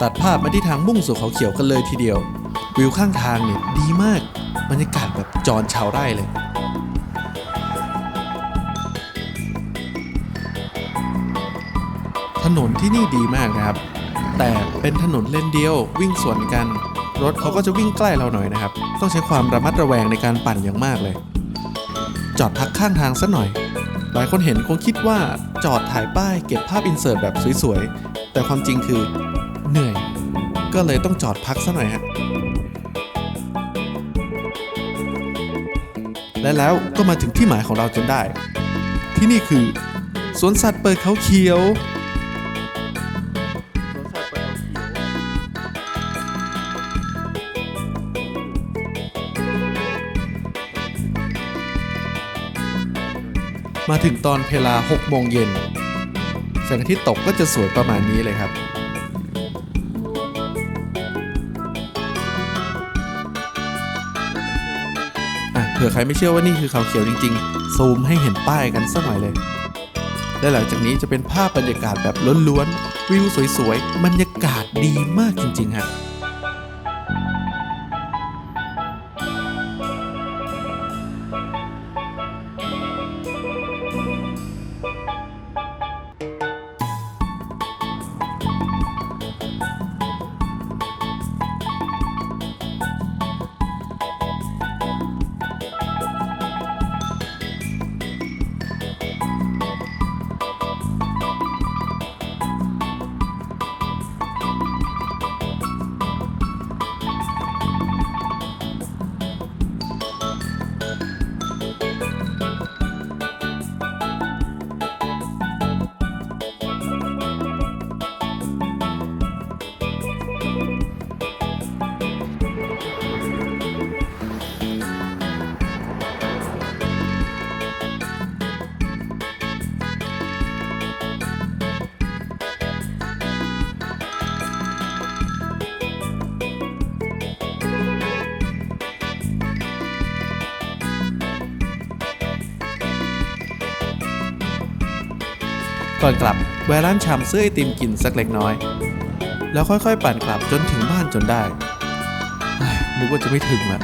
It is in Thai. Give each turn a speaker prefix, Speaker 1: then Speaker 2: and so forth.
Speaker 1: ตัดภาพมาที่ทางมุ่งสู่เขาเขียวกันเลยทีเดียว วิวข้างทางเนี่ยดีมากบรรยากาศแบบจอรชาวไร่เลย ถนนที่นี่ดีมากนะครับ แต่เป็นถนนเลนเดียววิ่งสวนกัน รถเขาก็จะวิ่งใกล้เราหน่อยนะครับ ต้องใช้ความระมัดระแวงในการปั่นอย่างมากเลย จอดพักข้างทางสักหน่อย หลายคนเห็นคงคิดว่าจอดถ่ายป้ายเก็บภาพอินเสิร์ตแบบสวยๆ แต่ความจริงคือเหนื่อย ก็เลยต้องจอดพักสักหน่อยฮะ และแล้วก็มาถึงที่หมายของเราจนได้ ที่นี่คือ สวนสัตว์เปิดเขาเขียว มาถึงตอนเพลา6โมงเย็นแสงอาทิตย์ตกก็จะสวยประมาณนี้เลยครับ เผื่อใครไม่เชื่อว่านี่คือเขาเขียวจริงๆ ซูมให้เห็นป้ายกันสักหน่อยเลย และหลังจากนี้จะเป็นภาพบรรยากาศแบบล้วนๆ วิวสวยๆ บรรยากาศดีมากจริงๆฮะ ก่อนกลับแวะร้านชำซื้อไอติมกินสักเล็กน้อย แล้วค่อยๆ ปั่นกลับจนถึงบ้านจนได้นึกว่าจะไม่ถึงละ